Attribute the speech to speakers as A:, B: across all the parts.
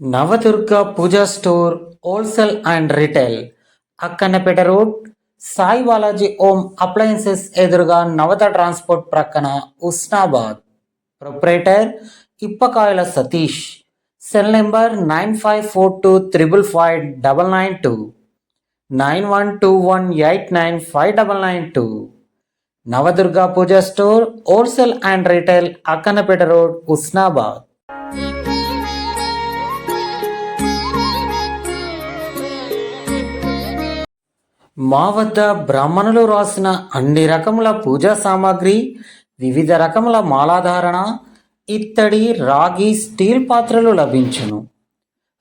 A: Navadurga Puja store wholesale and retail. Akkannapet road Sai Balaji Om appliances ఎదురుగా Navata transport ప్రక్కన Husnabad. Proprietor Ippakayala Satish. Cell number nine five four two triple five double nine two. Nine one two one eight nine five double nine two. Navadurga Puja store wholesale and retail Akkannapet road Husnabad. మా వద్ద బ్రాహ్మణులు రాసిన అన్ని రకముల పూజా సామాగ్రి వివిధ రకముల మాలాధారణ ఇత్తడి రాగి స్టీల్ పాత్రలు లభించును.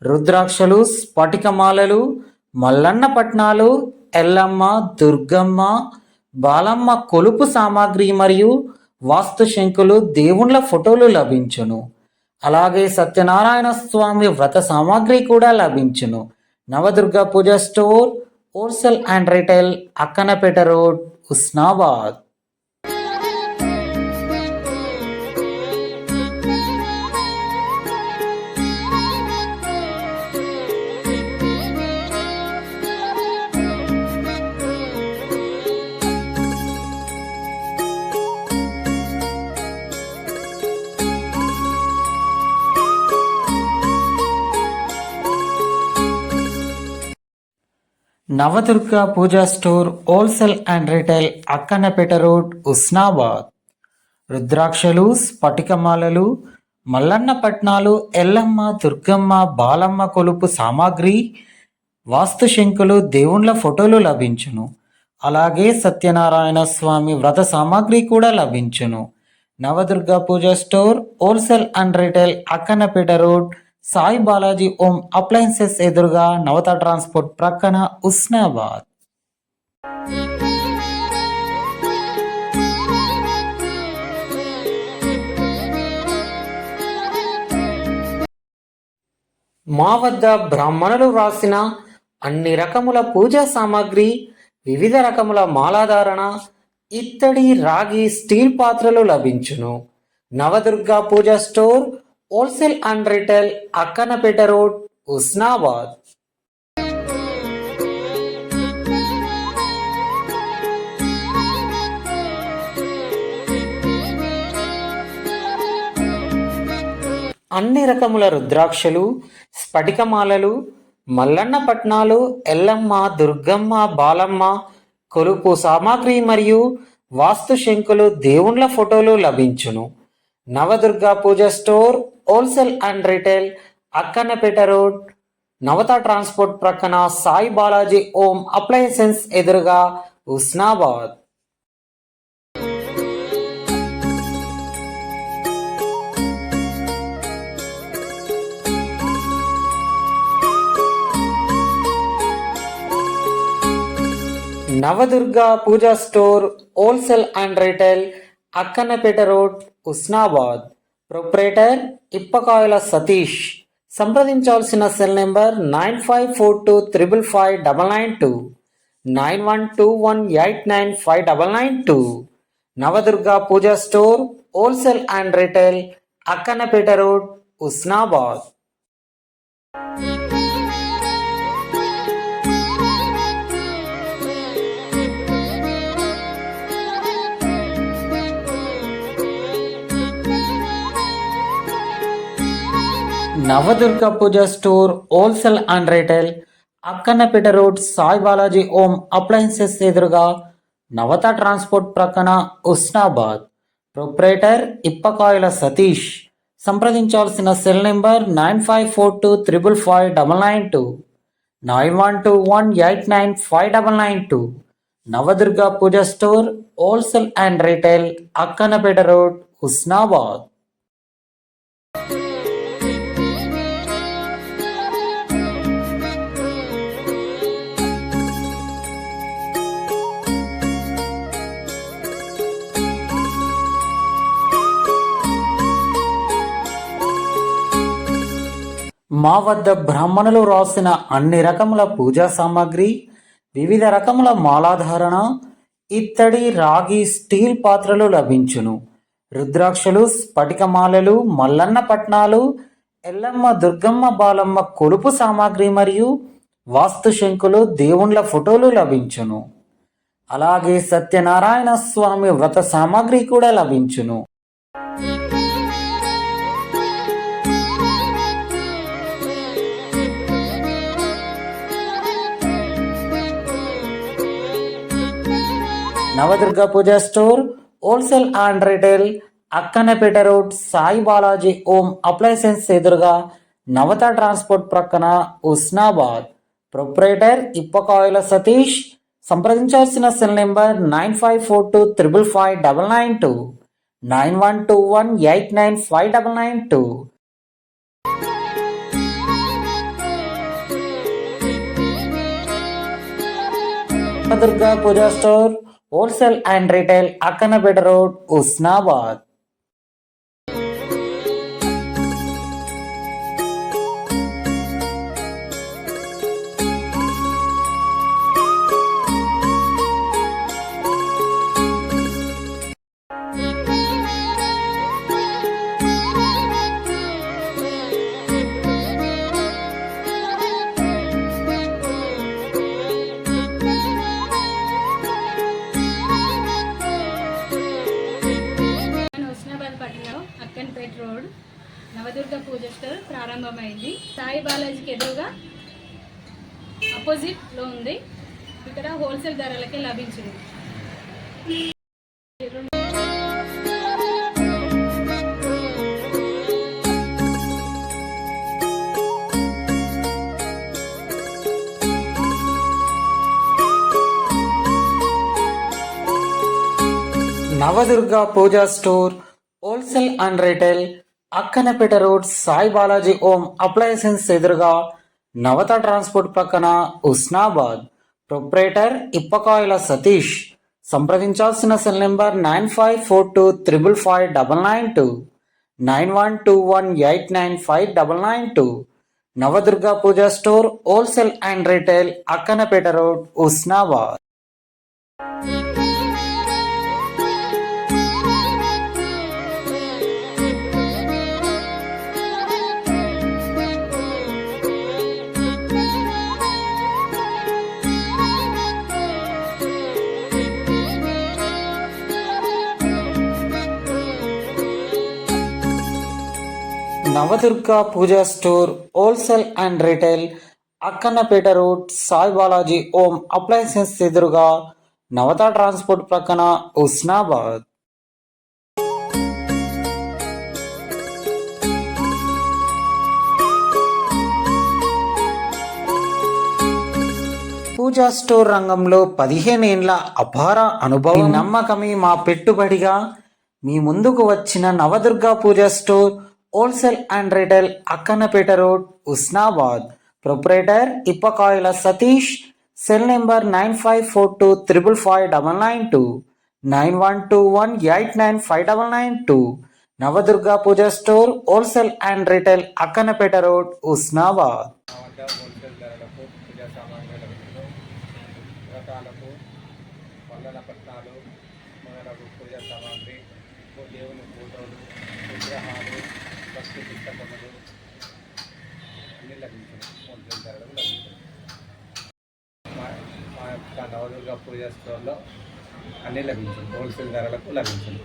A: రుద్రాక్షలు స్ఫటికమాలలు మల్లన్న పట్నాలు ఎల్లమ్మ దుర్గమ్మ బాలమ్మ కొలుపు సామాగ్రి మరియు వాస్తు శంకులు దేవుళ్ళ ఫోటోలు లభించును. అలాగే సత్యనారాయణ స్వామి వ్రత సామాగ్రి కూడా లభించును. Navadurga Puja store wholesale and retail Akkannapet road Husnabad Navadurga Puja store wholesale and retail Akkannapet road Husnabad. రుద్రాక్షలు స్ఫటికమాలలు మల్లన్న పట్నాలు ఎల్లమ్మ దుర్గమ్మ బాలమ్మ కొలుపు సామాగ్రి వాస్తు శంకులు దేవుళ్ళ ఫోటోలు లభించును. అలాగే సత్యనారాయణ స్వామి వ్రత సామాగ్రి కూడా లభించును. Navadurga Puja store wholesale and retail Akkannapet road Sai Balaji Om appliances ఎదురుగా నవత ట్రాన్స్పోర్ట్ ప్రక్కన ఉస్నాబాద్. మా వద్ద బ్రాహ్మణులు వ్రాసిన అన్ని రకముల పూజా సామాగ్రి వివిధ రకముల మాలాధారణ ఇత్తడి రాగి స్టీల్ పాత్రలు లభించును. Navadurga Puja store wholesale and retail Akkannapet road Husnabad అన్ని రకముల రుద్రాక్షలు స్ఫటికమాలలు మల్లన్న పట్నాలు ఎల్లమ్మ దుర్గమ్మ బాలమ్మ కొలుపు సామాగ్రి మరియు వాస్తు శంకులు దేవుళ్ళ ఫోటోలు లభించును. Navadurga Puja store wholesale and retail Akkannapet road Navata transport ప్రక్కన సాయి బాలాజీ ఓం అప్లయన్సెస్ ఎదురుగా Husnabad Navadurga Puja store wholesale and retail Akkannapet road Husnabad. Proprietor Ippakayala Satish. సంప్రదించాల్సిన cell number nine five four two triple five double nine two. Nine one two one eight nine five double nine two. Navadurga Puja store wholesale and retail Akkannapet road Husnabad. Navadurga Puja store wholesale and retail Akkannapet road Sai Balaji Om appliances ఎదురుగా Navata transport ప్రక్కన Husnabad. Proprietor Ippakayala Satish. సంప్రదించాల్సిన cell number nine five four two triple five double nine two. Nine one two one eight nine five double nine two. Navadurga Puja store wholesale and retail Akkannapet road Husnabad మా వద్ద బ్రాహ్మణులు రాసిన అన్ని రకముల పూజా సామాగ్రి వివిధ రకముల మాలాధారణ ఇత్తడి రాగి స్టీల్ పాత్రలు లభించును. రుద్రాక్షలు స్ఫటికమాలలు మల్లన్న పట్నాలు ఎల్లమ్మ దుర్గమ్మ బాలమ్మ కొలుపు సామాగ్రి మరియు వాస్తు శంకులు దేవుళ్ళ ఫోటోలు లభించును. అలాగే సత్యనారాయణ స్వామి వ్రత సామాగ్రి కూడా లభించును. Navadurga Puja store wholesale and retail Akkannapet road Sai Balaji Om appliances ఎదురుగా నవత ట్రాన్స్పోర్ట్ ప్రక్కన Husnabad. Proprietor Ippakayala Satish సంప్రదించాల్సిన cell number nine five four two triple five double nine two nine one two one eight nine five double nine two. Durga Puja store wholesale and retail Akkannapet road Husnabad
B: Navadurga Puja store ప్రారంభమైంది. సాయి బాలాజీకి ఎదురుగా అపోజిట్లో ఉంది. ఇక్కడ wholesale ధరలకే లభించింది.
A: Navadurga Puja store wholesale and retail Akkannapet road Sai Balaji Om appliances ఎదురుగా Navata transport పక్కన Husnabad. Proprietor Ippakayala Satish. సంప్రదించాల్సిన cell number nine five four two triple five double nine two. Nine one two one eight nine five double nine two. Navadurga Puja store wholesale and retail Akkannapet road Husnabad. Navadurga Puja store wholesale and retail Akkannapet road Sai Balaji Om appliances ఎదురుగా Navata transport ప్రక్కన ఉస్నాబాద్. పూజా store రంగంలో పదిహేను పదిహేనేండ్ల అపార అనుభవం. నమ్మకమే మా పెట్టుబడిగా. మీ ముందుకు వచ్చిన Navadurga Puja store wholesale and retail Akkannapet road Husnabad proprietor Ippakayala Satish cell number nine five four two triple five double nine two nine one two one eight nine five double nine two Navadurga Puja store wholesale and retail Akkannapet road Husnabad
C: మా వద్ద wholesale ధరలకు పూజా సామాన్లు లభించును వ్రతాలకు పల్లెల పట్నాలు మొదలగు పూజా సామాగ్రి ఓ దేవుని ఫోటోలు విగ్రహాలు భక్తి పుస్తకములు అన్నీ లభించును హోల్సేల్ ధరలకు లభించును మా మా యొక్క నవదుర్గ పూజా స్టోర్లో అన్నీ లభించింది. హోల్సేల్ ధరలకు లభించింది.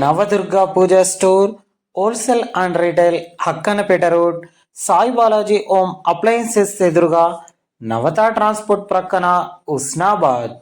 A: Navadurga Puja store wholesale and retail Akkannapet road. Sai Balaji Om appliances ఎదురుగా నవతా ట్రాన్స్పోర్ట్ ప్రక్కన ఉస్నాబాద్.